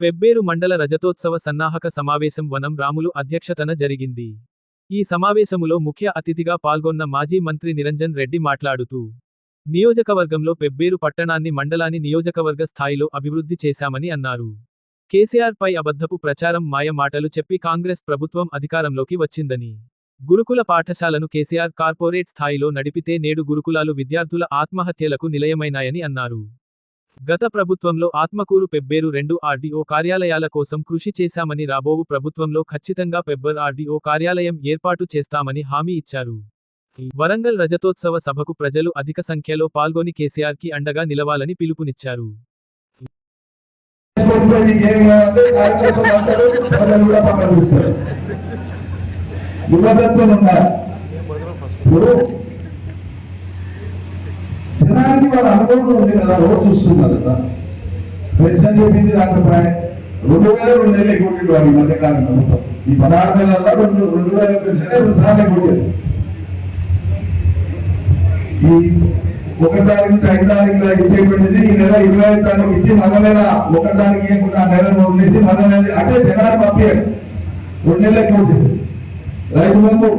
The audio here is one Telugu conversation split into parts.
పెబ్బేరు మండల రజతోత్సవ సన్నాహక సమావేశం వనం రాములు అధ్యక్షతన జరిగింది. ఈ సమావేశములో ముఖ్య అతిథిగా పాల్గొన్న మాజీ మంత్రి నిరంజన్ రెడ్డి మాట్లాడుతూ నియోజకవర్గంలో పెబ్బేరు పట్టణాన్ని మండలాన్ని నియోజకవర్గ స్థాయిలో అభివృద్ధి చేశామని అన్నారు. కేసీఆర్పై అబద్ధపు ప్రచారం మాయ మాటలు చెప్పి కాంగ్రెస్ ప్రభుత్వం అధికారంలోకి వచ్చిందని. గురుకుల పాఠశాలను కేసీఆర్ కార్పొరేట్ స్థాయిలో నడిపితే నేడు గురుకులాలు విద్యార్థుల ఆత్మహత్యలకు నిలయమైనాయని అన్నారు. గత ప్రభుత్వంలో ఆత్మకూరు పెబ్బేరు రెండు ఆర్డీఓ కార్యాలయాల కోసం కృషి చేశామని రాబోవు ప్రభుత్వంలో ఖచ్చితంగా పెబ్బర్ ఆర్డీఓ కార్యాలయం ఏర్పాటు చేస్తామని హామీ ఇచ్చారు. వరంగల్ రజతోత్సవ సభకు ప్రజలు అధిక సంఖ్యలో పాల్గొని కేసీఆర్కి అండగా నిలవాలని పిలుపునిచ్చారు. చేసుకుంటే ఏం కావాలంటే కార్యకర్తలు అంటారు ప్రజలు కూడా పక్కన చూస్తారు యువతత్వం ఉండాలి ఇప్పుడు జనానికి వాళ్ళ అనుభవం ఉంది కదా రోజు చూస్తున్నారు కదా. పెన్షన్ చెప్పింది రాకపోయా రెండు వేల రెండు నెలలు ఎక్కువ వాడు ఈ మధ్య కాలం ప్రభుత్వం. ఈ పదహారు నెలల్లో రెండు రెండు వేల పెన్షన్ రెండు సార్లు ఎక్కువ ఈ ఒక తారీఖు నుంచి ఐదు తారీఖులో ఇచ్చేటువంటిది ఈ నెల ఇరవై ఐదు తారీఖు ఇచ్చి మగ నెల ఒక తారీఖు ఇవ్వకుండా ఆ నెలను వదిలేసి మగ నెల అంటే జనాలు పంపించాడు రెండు నెలలకి నోటీస్ రైతు బంధు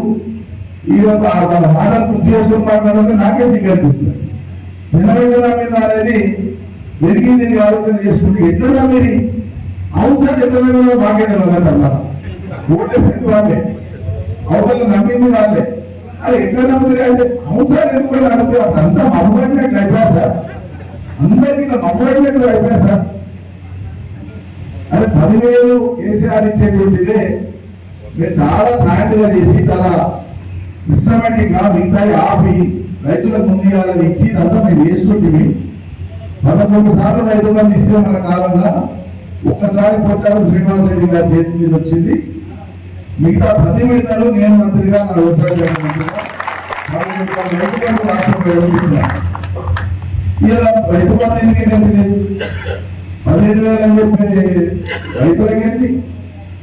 ఈ యొక్క వాళ్ళ మాటలు పూర్తి చేసుకుని మాట్లాడాలంటే నాకే సిగ్గు అనిపిస్తుంది జనవేదన మీద అనేది ఎరిగి దీన్ని ఆలోచన చేసుకుంటే ఎట్లా మీరు అవసరం ఎట్లా బాగా తెలియదు ఓటేసింది వాళ్ళే. అవతల నమ్మింది వాళ్ళే. అది ఎట్లా నమ్ముతారు అంటే అవసరం సార్ ఎందుకు నమ్ముతారు అంతా మమ్మడినట్లు అయిపోయా సార్ అందరికీ ఇట్లా మమ్మడినట్లు అయిపోయా సార్ అది పదివేలు కేసీఆర్ ఇచ్చేటువంటిదే మేము చాలా ప్లాంట్గా చేసి చాలా సిస్టమేటిక్గా మిగతా ఆపి రైతులకు ముందు ఇవ్వాలని ఇచ్చి ఇదంతా మేము వేసుకుంటుంది. పదమూడు సార్లు రైతు మంది ఇస్తే మన కాలంలో ఒక్కసారి పోతారు శ్రీనివాస రెడ్డి గారి చేతి మీద వచ్చింది. మిగతా ప్రతి విడతలు నేను మంత్రిగా నా వ్యవసాయ ఇలా రైతు బంధు ఎందుకు పదిహేను వేలు అని చెప్పేది రైతులకి ఏంటి?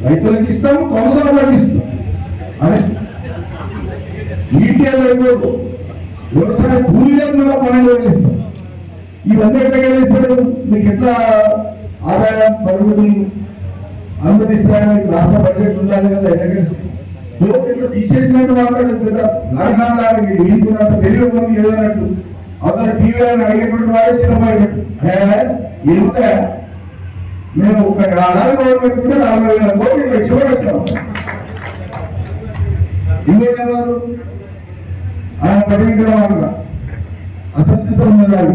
రైతులకు ఇస్తాం కొనుగోలులకు ఇస్తాం. అదే. ఈటీఎల్ అయిపోదు వ్యవసాయ కూలీలకు కూడా పన్నెండు వేలు ఇస్తాం ఇవన్నీ ఎట్లా కలిసారు మీకు ఎట్లా ఆదాయం పరుగులు అనుమతిస్తారని మీకు రాష్ట్ర బడ్జెట్ ఉండాలి కదా ఎట్లా కలిసి తీసేసినట్టు మాట్లాడదు కదా రాజధాని మీరు వీలుకున్నంత తెలివి మంది ఏదన్నట్టు అవతల టీవీ అని అడిగేటువంటి వాడే సినిమా ఏమిటా మేము ఒక ఏడాది గవర్నమెంట్ కూడా నలభై వేల కోట్లు లక్ష పడేస్తాం ఇంకోటి పరిగణించడం ఆయన పడిగ్రహాలుగా అసెంబ్లీ సంబంధాలు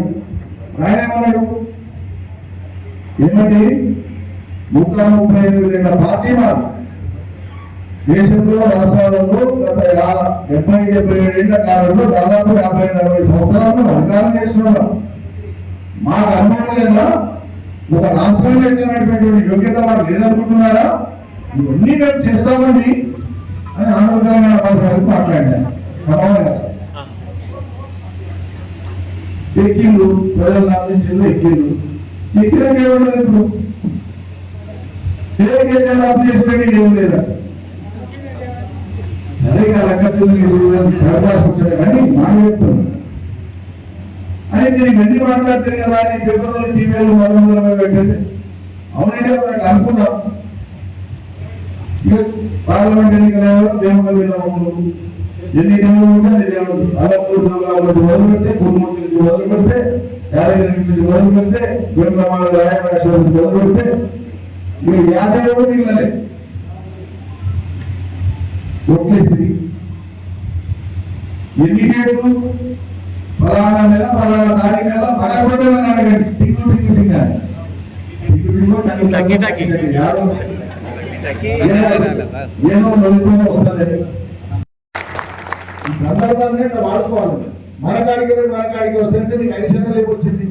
ఆయన ఏమన్నాడు ఏమండి నూట ముప్పై ఐదు వేల పార్టీ మారు దేశంలో రాష్ట్రాలలో గత డెబ్బై డెబ్బై ఏళ్ళ కాలంలో దాదాపు యాభై నలభై సంవత్సరాలు అధికారం చేస్తున్నాం మాకు అనుమానం లేదా? ఒక రాష్ట్రంలో ఎదిగినటువంటి యోగ్యత వారు లేదనుకుంటున్నారా? ఇవన్నీ మేము చేస్తామండి అని ఆనందకరమైన భాషలు మాట్లాడాను ఎక్కిండు ఎక్కిళ్ళు ప్రజలు అందించింది ఎక్కిళ్ళు ఎక్కినాక ఏమన్నారు ఇప్పుడు? ఏ కేజీలు అప్పు చేసినట్టు ఏం లేదా? సరే అవకాశం వచ్చాడు. కానీ మాట చెప్తున్నాను అని నేను ఇవన్నీ మాట్లాడతాను కదా అని పేపర్లో టీవీలో మరొక పెట్టండి. అవునంటే మనకు అనుకున్నాం ఇక పార్లమెంట్ ఎన్నికల దేవుడు ఎన్ని దేవుడు ఉంటే అన్ని దేవుడు అలపూర్ మొదలు పెడితే కుటుంబం నుంచి మొదలు పెడితే యాదగిరి నుంచి మొదలు పెడితే వేమరామాల రాయరాజు మొదలు పెడితే మిగిలలే ఎన్ని డేట్లు నెల తారీఖు పడకపోతే అడగండి. టిక్కు టిక్కు. టిక్కు టిక్కు. యాదవ్ ఏమో నలుగురు వస్తుంది ఈ సందర్భాన్ని వాడుకోవాలి. మన కాడికి మన కాడికి వస్తుంటే నీకు అడిషనల్ వచ్చింది.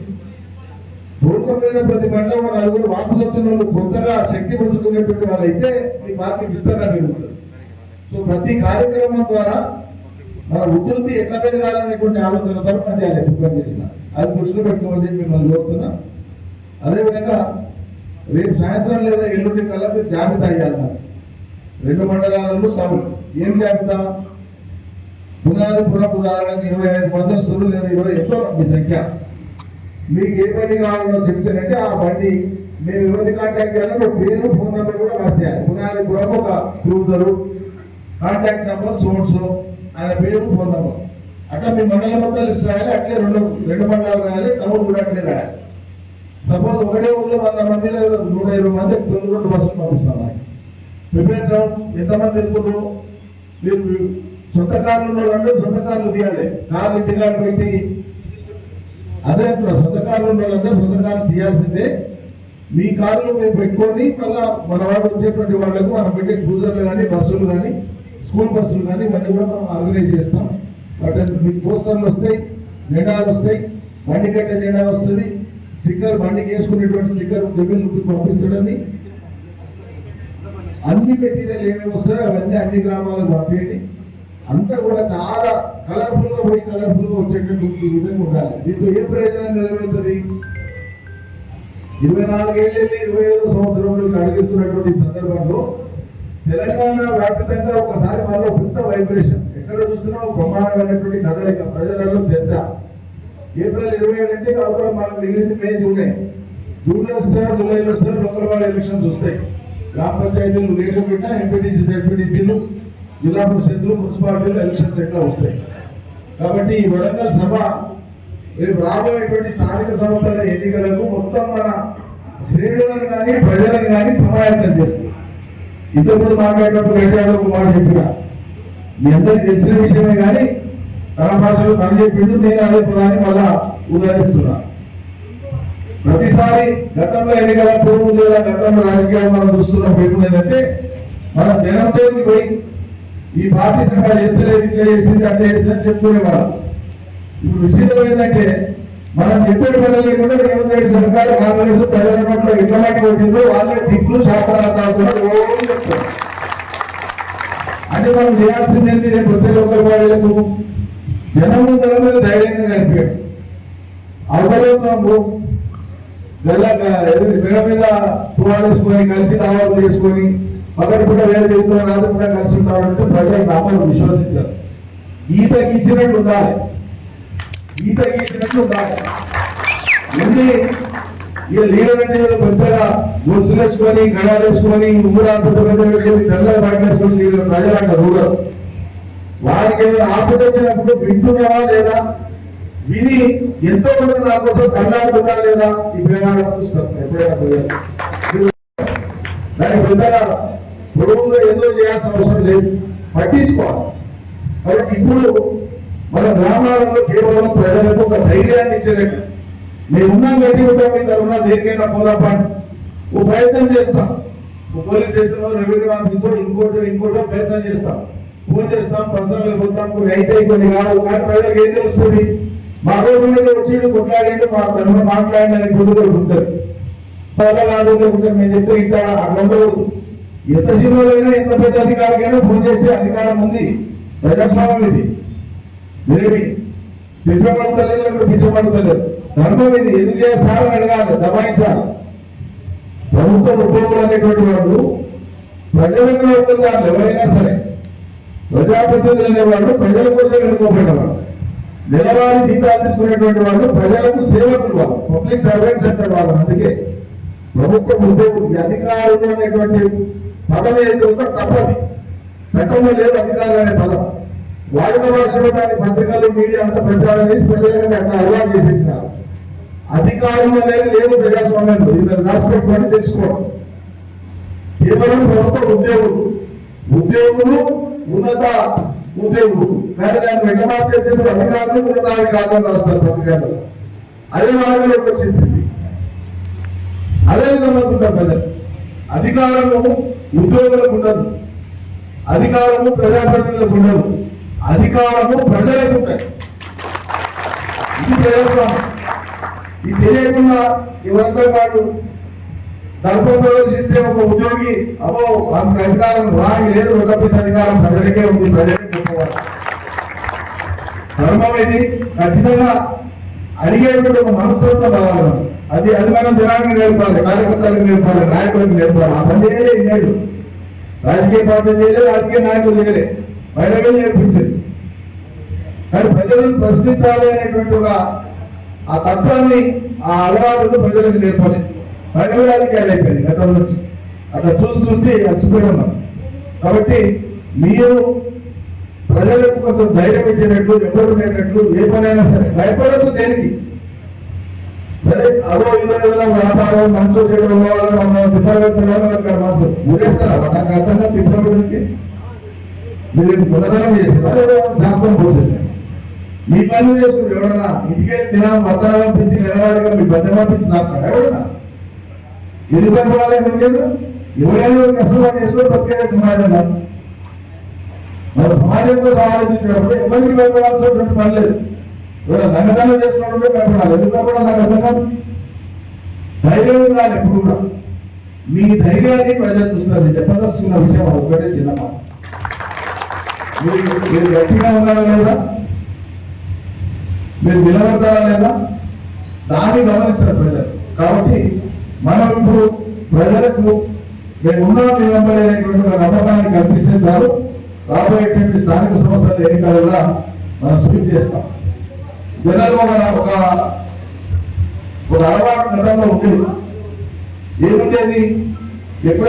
పూర్వమైన ప్రతి పంట నలుగురు వాపసు వచ్చిన వాళ్ళు కొత్తగా శక్తి పుంజుకునేటువంటి వాళ్ళైతే మీ ఈ పార్టీ విస్తరణ పెరుగుతుంది సో ప్రతి కార్యక్రమం ద్వారా మన ఉధృతి ఎట్లా పెరగాలనేటువంటి ఆలోచన పనిచేయాలి ప్రిపేర్ చేసిన. అది దృష్టిలో చెప్పి మిమ్మల్ని కోరుతున్నా. అదేవిధంగా రేపు సాయంత్రం లేదా ఎల్లుండి కల్లా జాబితా అయ్యాలి రెండు మండలాలలో టౌన్ ఏం జాబితా? పునాది పునపు ఇరవై ఐదు మందస్తులు లేదా ఇరవై ఎంతో మీ సంఖ్య? మీకు ఏ బండి కావాలో చెప్తానంటే ఆ బండి మేము ఎవరిని కాంటాక్ట్ చేయాలో ఒక పేరు ఫోన్ నెంబర్ కూడా రాసేయాలి. పునాది పురం ఒక క్రూజరు కాంటాక్ట్ నెంబర్ సోర్స్ ఆయన పేరు ఫోన్ నెంబర్ అట్లా మీ మండల మొత్తాలు లిస్ట్ రాయాలి అట్లే రెండు రెండు మండలాలు రాయాలి తమ్ముడు కూడా అట్లే రాయాలి. సపోజ్ ఒకటే ఊళ్ళో వంద మంది లేదా నూట ఇరవై మంది తొమ్మిది రెండు బస్సులు పంపిస్తాం ప్రిపేర్ ఎంతమంది వెళ్తున్నారు మీరు సొంత కార్లు ఉన్న వాళ్ళు సొంత కార్లు తీయాలి కార్లు ఇంటికాడ పెట్టి అదే అంటున్నా సొంత కార్లు ఉన్న వాళ్ళందరూ సొంత కార్లు తీయాల్సిందే. మీ కార్లు మేము పెట్టుకొని మళ్ళా మన వాళ్ళు వచ్చేటువంటి వాళ్ళకు మనం పెట్టే క్రూజర్లు కానీ బస్సులు కానీ స్కూల్ బస్సులు కానీ ఇవన్నీ కూడా మనం ఆర్గనైజ్ చేస్తాం. బట్ మీకు పోస్టర్లు వస్తాయి జెండాలు వస్తాయి బండి కట్టే జెండా వస్తుంది. స్టిక్కర్ బండికి వేసుకునేటువంటి స్టిక్కర్ జమీన్ పంపిస్తాడని. అన్ని మెటీరియల్ ఏమేమి వస్తాయో అవన్నీ అన్ని గ్రామాలకు పంపించండి అంతా కూడా చాలా కలర్ఫుల్గా పోయి కలర్ఫుల్గా వచ్చేటట్టు ఈ విధంగా ఉండాలి. దీంతో ఏ ప్రయోజనం నెరవేరుతుంది ఇరవై నాలుగేళ్ళు వెళ్ళి ఇరవై ఐదో సంవత్సరంలో అడుగుతున్నటువంటి సందర్భంలో తెలంగాణ వ్యాప్తంగా ఒకసారి మనలో పెద్ద వైబ్రేషన్ ఎక్కడ చూసినా బ్రహ్మాండమైనటువంటి కదలిక ప్రజలలో చర్చ. ఏప్రిల్ ఇరవై ఏడు అంటే అవతల మనకు మిగిలింది మే జూనే. జూన్లో వస్తారు జూలైలో వస్తారు లోకల్ వాళ్ళ ఎలక్షన్స్ వస్తాయి. గ్రామ పంచాయతీలు రేట్లు పెట్టా ఎంపీటీసీ జడ్పీటీసీలు జిల్లా పరిషత్లు మున్సిపాలిటీలు ఎలక్షన్స్ ఎట్లా వస్తాయి? కాబట్టి ఈ వరంగల్ సభ రేపు రాబోయేటువంటి స్థానిక సంస్థల ఎన్నికలకు మొత్తం మన శ్రేణులను కానీ ప్రజలను కానీ సమాయత్తం చేస్తుంది. ఇంతకుముందు మాట్లాడినప్పుడు రేడియోలో ఒక మాట చెప్పిన మీ అందరికి తెలిసిన విషయమే కానీ తన భాషలో తను చెప్పిండు నేను అదే పదాన్ని మళ్ళా ఉదాహరిస్తున్నా. ప్రతిసారి గతంలో ఎన్నికలప్పుడు లేదా గతంలో రాజకీయాలు మనం చూస్తున్నప్పుడు ఏముందంటే మనం జనంతో పోయి ఈ పార్టీ సభ చేస్తలేదు ఇట్లా చేసింది అట్లా చేసింది అని చెప్పుకునేవాళ్ళం. ఇప్పుడు విచిత్రం ఏంటంటే మనం చెప్పేటి పనులు లేకుండా రేవంత్ రెడ్డి సర్కారు కాంగ్రెస్ ప్రజల పట్ల ఎట్లా మాట కొట్టిందో వాళ్ళే తిట్లు శాస్త్రాలు అంటే మనం చేయాల్సింది ఏంటి? రేపు వచ్చే లోకల్ బాడీలకు జనం ముందర ధైర్యంగా కనిపించాడు అవతలంలో వెళ్ళాక మీద పురాణేసుకొని కలిసి దావాలు చేసుకొని పక్కన కూడా వేరే చెబుతున్న కాదు కూడా కలిసి ఉంటామంటే ప్రజలు నామలు విశ్వసించారు ఈత గీసినట్టు ఉండాలి. ఈత గీసినట్టు ఉండాలి. ఎన్ని ఇక లీడర్ అంటే పెద్దగా గొలుసులు వేసుకొని గడాలు వేసుకొని ఊరంతా పెట్టుకొని తెల్లగా పట్టేసుకొని లీడర్ ప్రజలు అంటారు ఊరు వారికి ఏమైనా ఆపద వచ్చినప్పుడు వింటున్నావా లేదా? విని ఎంతో కొంత నా కోసం కళ్ళాడుతున్నా లేదా? ఈ ప్రేమ చూస్తాం. ఎప్పుడైనా పోయారు. పెద్దగా పొడవుగా ఏదో చేయాల్సిన అవసరం లేదు. పట్టించుకోవాలి. కాబట్టి ఇప్పుడు మన గ్రామాలలో కేవలం ప్రజలకు ఒక ధైర్యాన్ని ఇచ్చినట్టు మేమున్నాం గట్టి ఉంటాం మీ తరఫున దేనికైనా పోదాపండి ఒక ప్రయత్నం చేస్తాం. పోలీస్ స్టేషన్లో రెవెన్యూ ఆఫీస్లో ఇంకోటో ఇంకోటో ప్రయత్నం చేస్తాం. ఫోన్ చేస్తాం పర్సనల్గా పోతాం. కొన్ని అయితే కొన్ని కాదు. కానీ ప్రజలకు ఏం తెలుస్తుంది? మా రోజు మీద వచ్చి కొట్లాడిండు మా తరఫున మాట్లాడిన పొద్దుగా ఉంటుంది వల్ల కాదు లేకుంటే మేము చెప్తే ఇంకా అక్కడ ఉండకూడదు ఎంత సినిమాలైనా ఎంత పెద్ద అధికారికైనా ఫోన్ చేసే అధికారం ఉంది. ప్రజాస్వామ్యం ఇది. మీరేమి పిచ్చబడతలేదు లేకపోతే పిచ్చబడతలేదు ధర్మం ఇది. ఎందుకు చేస్తారు అడగాలి. దబాయించాలి. ప్రభుత్వ ఉద్యోగులు అనేటువంటి వాళ్ళు ప్రజలకు వెళ్తున్నారు ఎవరైనా సరే. ప్రజాప్రతినిధులు అనేవాళ్ళు ప్రజల కోసం ఎన్నుకోబడినవాళ్ళు నెలవారీ జీతాలు తీసుకునేటువంటి వాళ్ళు ప్రజలకు సేవకులు వాళ్ళు. పబ్లిక్ సర్వెంట్స్ అంటారు వాళ్ళు. అందుకే ప్రభుత్వ ఉద్యోగులు అధికారులు అనేటువంటి పదం ఏది ఉందో తప్పది. చట్టంలో లేదు అధికారులు అనే పదం. వాడుక భాషలో దాని పత్రికలు మీడియా అంతా ప్రచారం చేసి ప్రజలకు అట్లా అలవాటు చేసేసినారు. అధికారులు అనేది లేదు ప్రజాస్వామ్యంలో ఇద్దరు మీరు తెలుసుకోవడం కేవలం ప్రభుత్వ ఉద్యోగులు. ఉద్యోగులు ఉన్నత ఉద్యోగులు. కానీ దాన్ని వెంటమార్పు చేసేందుకు అధికారులు ఉన్నతాధికారులు రాస్తారు పత్రికలు. అదే మార్గంలోకి వచ్చేసింది. అదే విధంగా ఉంటారు ప్రజలు అధికారము ఉద్యోగులకు ఉండదు. అధికారము ప్రజాప్రతినిధులకు ఉండదు. అధికారము ప్రజలకు ఉంటాయి ఇది ప్రజాస్వామ్యం. ఇది తెలియకుండా ఇవంతా వాడు దర్పం ప్రదర్శిస్తే ఒక ఉద్యోగి అబ్బో మనకు అధికారం రాని లేదు ఒక అధికారం ప్రజలకే ఉంది ప్రజలకే చెప్పుకోవాలి ధర్మం ఇది ఖచ్చితంగా అడిగేటువంటి ఒక మనస్తత్వం రావాలి అది అది మనం జనానికి నేర్పాలి కార్యకర్తలకు నేర్పాలి నాయకులకు నేర్పాలి. ఆ పని చేయలేదు ఇన్నేళ్ళు రాజకీయ పార్టీ చేయలేదు రాజకీయ నాయకులు చేయలే. బయటకే నేర్పించింది. కానీ ప్రజలను ప్రశ్నించాలి అనేటువంటి ఒక ఆ తత్వాన్ని ఆ అలవాటును ప్రజలకు నేర్పాలి. పది వేలకి అయిపోయింది గతం నుంచి అట్లా చూసి చూసి అలసిపోయి ఉన్నాం కాబట్టి మీరు ప్రజలకు కొంచెం ధైర్యం ఇచ్చేటట్లు ఎప్పుడు ఉండేటట్లు ఏ పనైనా సరే. భయపడద్దు దేనికి? సరే అదో ఇదో ఏదో వ్యాపారం మనసు చేయడం వల్ల మనం తిప్పబెట్టడం అక్కడ మనసు నాకు అర్థంగా తిప్పబెట్టడానికి మీరు గుణదనం చేసారా లేదా పోసేసారు మీ పనులు చేసుకుంటే ఎవడన్నా ఇంటికెళ్ళి తినా మద్దతు పంపించి నెలవాడిగా మీ బద్దె పంపించి నాకు ఎవడన్నా ఎందుకు అనుకోవాలి ఎవరైనా కష్టపడి చేసుకో ప్రత్యేక సమాజం మన సమాజంతో ఆలోచించినప్పుడు ఎవరికి భయపడాల్సినటువంటి పని లేదు. ఎవరైనా దొంగతనం చేస్తున్నప్పుడు భయపడాలి ఎందుకు భయపడాలి నాకు అర్థం ధైర్యం ఉండాలి ఎప్పుడు కూడా. మీ ధైర్యాన్ని ప్రజలు చూస్తున్నారు చెప్పదలుచుకున్న విషయం ఒక్కటే చిన్న మాట. మీరు మీరు గట్టిగా ఉన్నారా లేదా? మీరు నిలబడతారా లేదా? దాన్ని గమనిస్తారు ప్రజలు. కాబట్టి మనం ఇప్పుడు ప్రజలకు మేము ఉన్నాం నిలబడేటువంటి ఒక నమ్మకాన్ని కల్పిస్తే చాలు. రాబోయేటువంటి స్థానిక సంస్థల ఎన్నికలలో మనం స్వీట్ చేస్తాం. జనరల్ ఒక ఒక ఒక అలవాటు గతంలో ఉండేది ఏముండేది ఎప్పుడు